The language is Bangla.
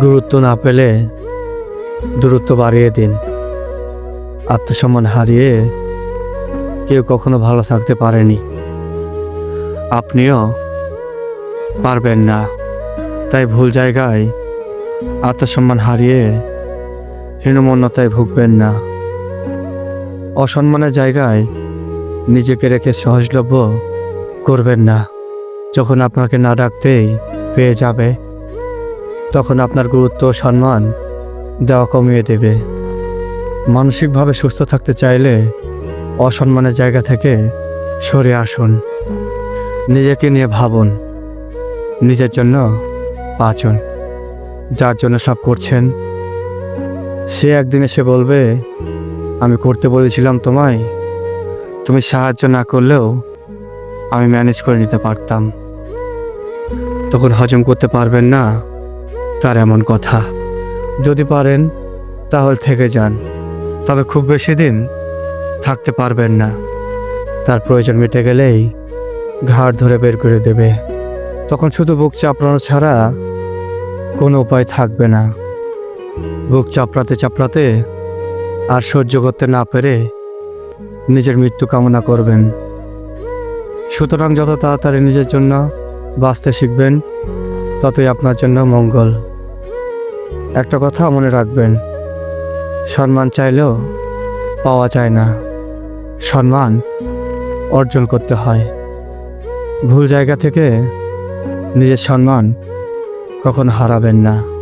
গুরুত্ব না পেলে দূরত্ব বাড়িয়ে দিন। আত্মসম্মান হারিয়ে কেউ কখনো ভালো থাকতে পারেনি। আপনিও পারবেন না। তাই ভুল জায়গায় আত্মসম্মান হারিয়ে হীনমন্যতায় ভুগবেন না। অসম্মানের জায়গায় নিজেকে রেখে সহজলভ্য করবেন না। যখন আপনাকে না ডাকতেই পেয়ে যাবে। তখন আপনার গুরুত্ব সম্মান দেওয়া কমিয়ে দেবে। মানসিকভাবে সুস্থ থাকতে চাইলে অসম্মানের জায়গা থেকে সরে আসুন। নিজেকে নিয়ে ভাবুন। নিজের জন্য বাঁচুন। যার জন্য সব করছেন, সে একদিন এসে বলবে, আমি করতে বলেছিলাম তোমায়। তুমি সাহায্য না করলেও আমি ম্যানেজ করে নিতে পারতাম। তখন হজম করতে পারবেন না। তার এমন কথা। যদি পারেন, তাহলে থেকে যান। তবে খুব বেশি দিন থাকতে পারবেন না। তার প্রয়োজন মিটে গেলেই ঘাড় ধরে বের করে দেবে। তখন শুধু বুক চাপড়ানো ছাড়া কোনো উপায় থাকবে না। বুক চাপড়াতে চাপড়াতে আর সহ্য করতে না পেরে নিজের মৃত্যু কামনা করবেন। সুতরাং যত তাড়াতাড়ি নিজের জন্য বাঁচতে শিখবেন, ততই আপনার জন্য মঙ্গল। একটা কথা মনে রাখবেন। সম্মান চাইলেও পাওয়া যায় না। সম্মান অর্জন করতে হয়। ভুল জায়গা থেকে নিজের সম্মান কখন হারাবেন না।